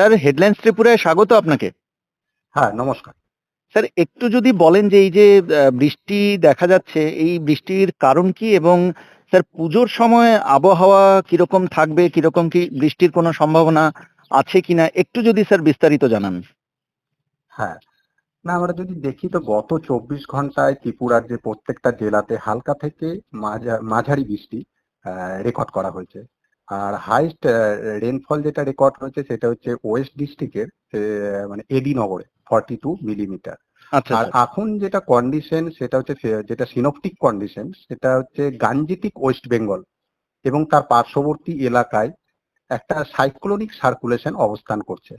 Sir headlines ত্রিপুরায় স্বাগত আপনাকে। হ্যাঁ নমস্কার। স্যার একটু যদি বলেন যে এই যে বৃষ্টি দেখা যাচ্ছে এই বৃষ্টির কারণ কি এবং স্যার পুজোর সময় আবহাওয়া কীরকম থাকবে কীরকম কি বৃষ্টির কোনো সম্ভাবনা আছে কিনা একটু যদি স্যার বিস্তারিত জানান। হ্যাঁ না আমরা যদি দেখি তো গত চব্বিশ ঘন্টায় ত্রিপুরার যে প্রত্যেকটা জেলাতে হালকা থেকে মাঝা- মাঝারি বৃষ্টি রেকর্ড করা হয়েছে। আর হাইস্ট রেনফল যেটা রেকর্ড হয়েছে সেটা হচ্ছে ওয়েস্ট ডিস্ট্রিক্টের মানে এডি নগরে ফর্টি টু মিলিমিটার আচ্ছা আর এখন যেটা কন্ডিশন সেটা হচ্ছে যেটা সিনোপটিক কন্ডিশন সেটা হচ্ছে গাঞ্জেটিক ওয়েস্ট বেঙ্গল এবং তার পার্শ্ববর্তী এলাকায় একটা সাইক্লোনিক সার্কুলেশন অবস্থান করছে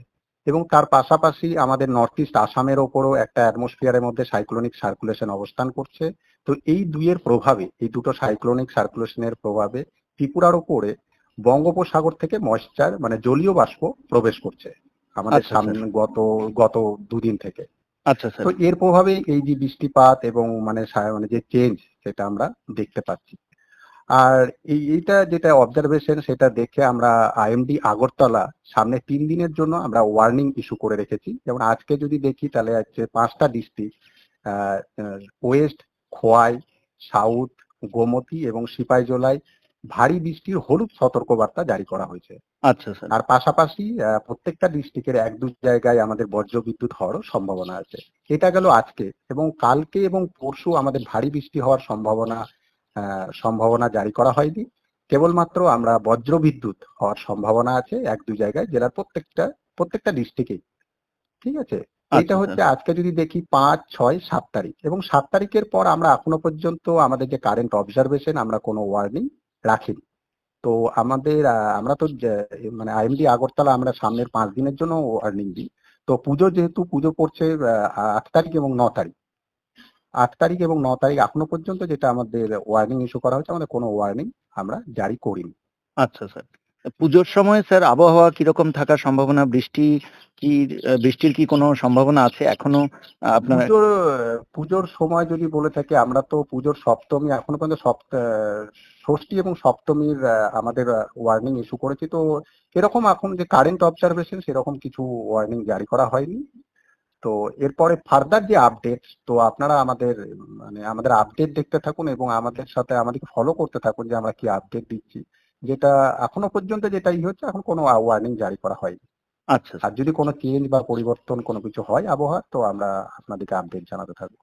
এবং তার পাশাপাশি আমাদের নর্থ ইস্ট আসামের ওপরও একটা অ্যাটমসফিয়ারের মধ্যে সাইক্লোনিক সার্কুলেশন অবস্থান করছে। তো এই দুইয়ের প্রভাবে এই দুটো সাইক্লোনিক সার্কুলেশনের প্রভাবে ত্রিপুরার উপরে বঙ্গোপসাগর থেকে ময়েশ্চার মানে জলীয় বাষ্প প্রবেশ করছে আমাদের আচ্ছা, সামনে গত গত দুদিন থেকে। আচ্ছা তো এর প্রভাবে এই যে বৃষ্টিপাত এবং মানে মানে যে চেঞ্জ সেটা আমরা দেখতে পাচ্ছি। আর এইটা যেটা অবজারভেশন সেটা দেখে আমরা আইএমডি আগরতলা সামনে তিন দিনের জন্য আমরা ওয়ার্নিং ইস্যু করে রেখেছি। যেমন আজকে যদি দেখি তাহলে হচ্ছে পাঁচটা district west Khowai south Gomati এবং সিপাহীজলায় ভারী বৃষ্টির হলুদ সতর্কবার্তা জারি করা হয়েছে। আচ্ছা স্যার। আর পাশাপাশি প্রত্যেকটা ডিস্ট্রিক্টের এক দু জায়গায় আমাদের বজ্র বিদ্যুৎ হওয়ারও সম্ভাবনা আছে। এটা গেল আজকে এবং কালকে এবং পরশু আমাদের ভারী বৃষ্টি হওয়ার সম্ভাবনা সম্ভাবনা জারি করা হয়নি। কেবলমাত্র আমরা বজ্র বিদ্যুৎ হওয়ার সম্ভাবনা আছে এক দু জায়গায় জেলার প্রত্যেকটা প্রত্যেকটা ডিস্ট্রিক্টেই। ঠিক আছে? এটা আচ্ছা, হচ্ছে আজকে যদি দেখি পাঁচ ছয় সাত তারিখ এবং সাত তারিখের পর আমরা এখনও পর্যন্ত আমাদের যে কারেন্ট অবজারভেশন আমরা কোনো ওয়ার্নিং রাখিনি তো আমাদের আমরা তো মানে আইএমডি আগরতলা আমরা সামনের পাঁচ দিনের জন্য ওয়ার্নিং দিই। তো পুজো যেহেতু পুজো পড়ছে আট তারিখ এবং ন তারিখ। আট তারিখ এবং ন তারিখ এখনও পর্যন্ত যেটা আমাদের ওয়ার্নিং ইস্যু করা হয়েছে, আমাদের কোনো ওয়ার্নিং আমরা জারি করিনি। আচ্ছা স্যার। পুজোর সময় স্যার আবহাওয়া কীরকম থাকার সম্ভাবনা, বৃষ্টি কি বৃষ্টির কি কোনো সম্ভাবনা আছে এখনও? আপনার পুজোর পুজোর সময় যদি বলে থাকি, আমরা তো পুজোর সপ্তমী, এখনও পর্যন্ত সপ্ত, ষষ্ঠী এবং সপ্তমীর আমাদের ওয়ার্নিং ইস্যু করেছি। তো এরকম এখন যে কারেন্ট অবজারভেশন সেরকম কিছু ওয়ার্নিং জারি করা হয়নি। তো এরপরে ফার্দার যে আপডেট তো আপনারা আমাদের মানে আমাদের আপডেট দেখতে থাকুন এবং আমাদের সাথে আমাদেরকে ফলো করতে থাকুন যে আমরা কি আপডেট দিচ্ছি। যেটা এখনও পর্যন্ত যেটা ই হচ্ছে, এখন কোনো ওয়ার্নিং জারি করা হয়নি। আচ্ছা আর যদি কোনো চেঞ্জ বা পরিবর্তন কোনো কিছু হয় আবহাওয়া তো আমরা আপনাদেরকে আপডেট জানাতে থাকব।